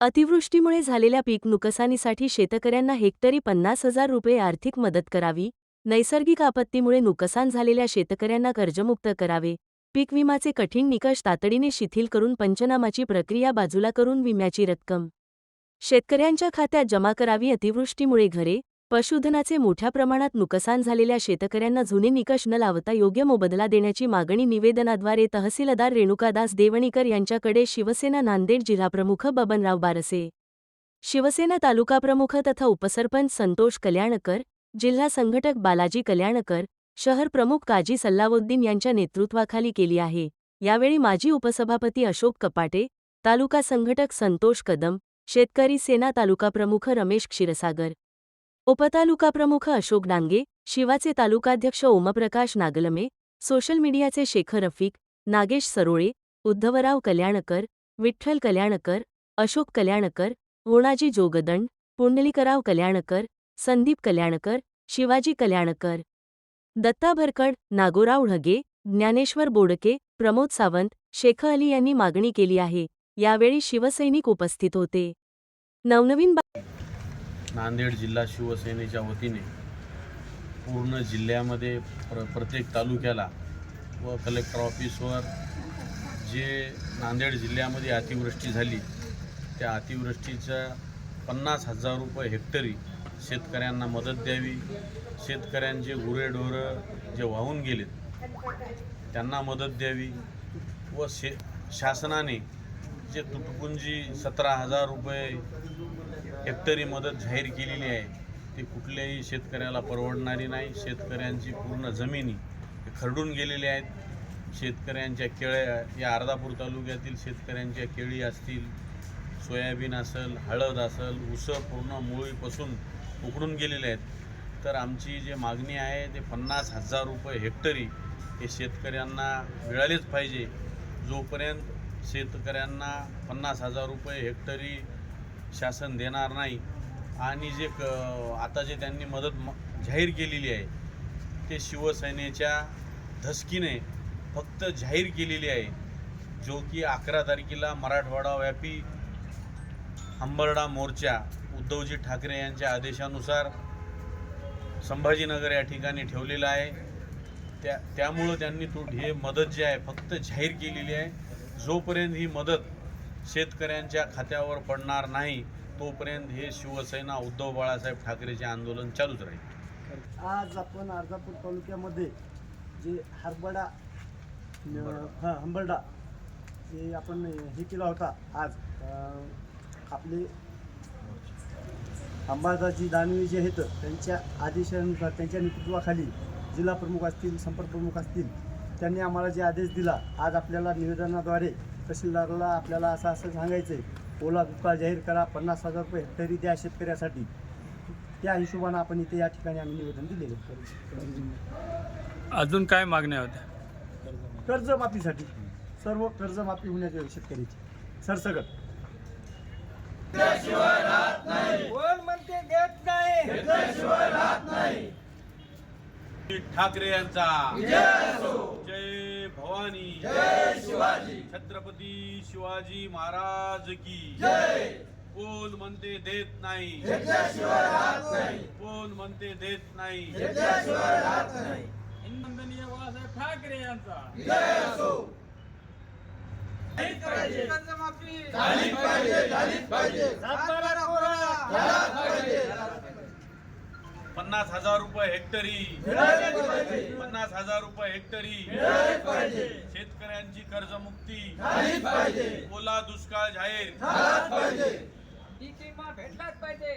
अतिवृष्टीमुळे झालेल्या पीक नुकसानीसाठी शेतकऱ्यांना हेक्टरी पन्नास हजार रुपये आर्थिक मदत करावी. नैसर्गिक आपत्तीमुळे नुकसान झालेल्या शेतकऱ्यांना कर्जमुक्त करावे. पीक विमाचे कठीण निकष तातडीने शिथिल करून पंचनामाची प्रक्रिया बाजूला करून विम्याची रक्कम. शेतकऱ्यांच्या खात्यात जमा करावी अतिवृष्टीमुळे घरे पशुधनाचे मोठ्या प्रमाणात नुकसान झालेल्या शेतकऱ्यांना जुने निकष न लावता योग्य मोबदला देण्याची मागणी निवेदनाद्वारे तहसीलदार रेणुकादास देवणीकर यांच्याकडे शिवसेना नांदेड जिल्हाप्रमुख बबनराव बारसे शिवसेना तालुकाप्रमुख तथा उपसरपंच संतोष कल्याणकर जिल्हा संघटक बालाजी कल्याणकर शहर प्रमुख काजी सल्लावुद्दीन यांच्या नेतृत्वाखाली केली आहे. यावेळी माजी उपसभापती अशोक कपाटे तालुका संघटक संतोष कदम शेतकरी सेना तालुकाप्रमुख रमेश क्षीरसागर उपतालुकाप्रमुख अशोक डांगे शिवाचे तालुकाध्यक्ष ओमप्रकाश नागलमे सोशल मीडियाचे शेखर रफिक नागेश सरोळे उद्धवराव कल्याणकर विठ्ठल कल्याणकर अशोक कल्याणकर वोणाजी जोगदंड पुंडलिकराव कल्याणकर संदीप कल्याणकर शिवाजी कल्याणकर. दत्ता भरकड नागोराव ढगे ज्ञानेश्वर बोडके प्रमोद सावंत शेख अली यांनी मागणी केली आहे. यावेळी शिवसैनिक उपस्थित होते. नवनवीन नांदेड जिल्हा शिवसेनेच्या वतीने पूर्ण जिल्ह्यामध्ये प्र प्रत्येक तालुक्याला व कलेक्टर ऑफिसवर जे नांदेड जिल्ह्यामध्ये अतिवृष्टी झाली त्या अतिवृष्टीच्या पन्नास हजार रुपये हेक्टरी शेतकऱ्यांना मदत द्यावी शेतकऱ्यांचे गुरेढोरं जे वाहून गेलेत त्यांना मदत द्यावी व शे शासनाने जे तुटपुंजी सतरा हजार रुपये हेक्टरी मदत जाहीर केलेली आहे. ती कुठल्याही शेतकऱ्याला परवडणारी नाही. शेतकऱ्यांची पूर्ण जमिनी हे खरडून गेलेली आहेत. शेतकऱ्यांच्या केळ्या या अर्धापूर तालुक्यातील शेतकऱ्यांच्या केळी असतील सोयाबीन असेल हळद असेल ऊसं पूर्ण मुळीपासून उकडून गेलेले आहेत. तर आमची जी मागणी आहे ते पन्नास हजार रुपये हेक्टरी हे शेतकऱ्यांना मिळालेच पाहिजे. जोपर्यंत शेतकऱ्यांना पन्नास हजार रुपये हेक्टरी शासन देणार नाही. आणि जे क आता जे त्यांनी मदत म जाहीर केलेली आहे ते शिवसेनेच्या धसकीने फक्त जाहीर केलेली आहे. जो की अकरा तारखेला मराठवाडाव्यापी हंबरडा मोर्चा उद्धवजी ठाकरे यांच्या आदेशानुसार संभाजीनगर या ठिकाणी ठेवलेला आहे. त्या त्यामुळं त्यांनी तो हे मदत जी आहे फक्त जाहीर केलेली आहे. जोपर्यंत ही मदत शेतकऱ्यांच्या खात्यावर पडणार नाही तोपर्यंत हे शिवसेना उद्धव बाळासाहेब ठाकरेचे आंदोलन चालूच राहील. आज आपण अर्धापूर तालुक्यामध्ये जे हरबडा हा हंबरडा जे आपण हे केला होता आज आपले अंबादाजी दानवे जे आहेत त्यांच्या आदेशानुसार त्यांच्या नेतृत्वाखाली जिल्हा प्रमुख असतील संपर्क प्रमुख असतील त्यांनी आम्हाला जे आदेश दिला आज आपल्याला निवेदनाद्वारे तहसीलदारला आपल्याला असं असं सांगायचं आहे ओला दुष्काळ जाहीर करा पन्नास हजार रुपये हेक्टरी द्या शेतकऱ्यासाठी. त्या हिशोबानं आपण इथे या ठिकाणी आम्ही निवेदन दिलेलं आहे. अजून काय मागण्या होत्या? कर्जमाफीसाठी सर्व कर्जमाफी होण्याची शेतकऱ्याची सरसगट कोण म्हणते देत नाही? ठाकरे यांचा. छत्रपती शिवाजी महाराज की। कोण म्हणते देत नाही। कोण म्हणते देत नाही। नंदनीय बाळासाहेब ठाकरे यांचा। कर्जमाफी पन्नास हजार रुपये हेक्टरी. पन्नास हजार रुपये हेक्टरी. शेतकऱ्यांची कर्जमुक्ती. ओला दुष्काळ जाहीर. भेटलाच पाहिजे.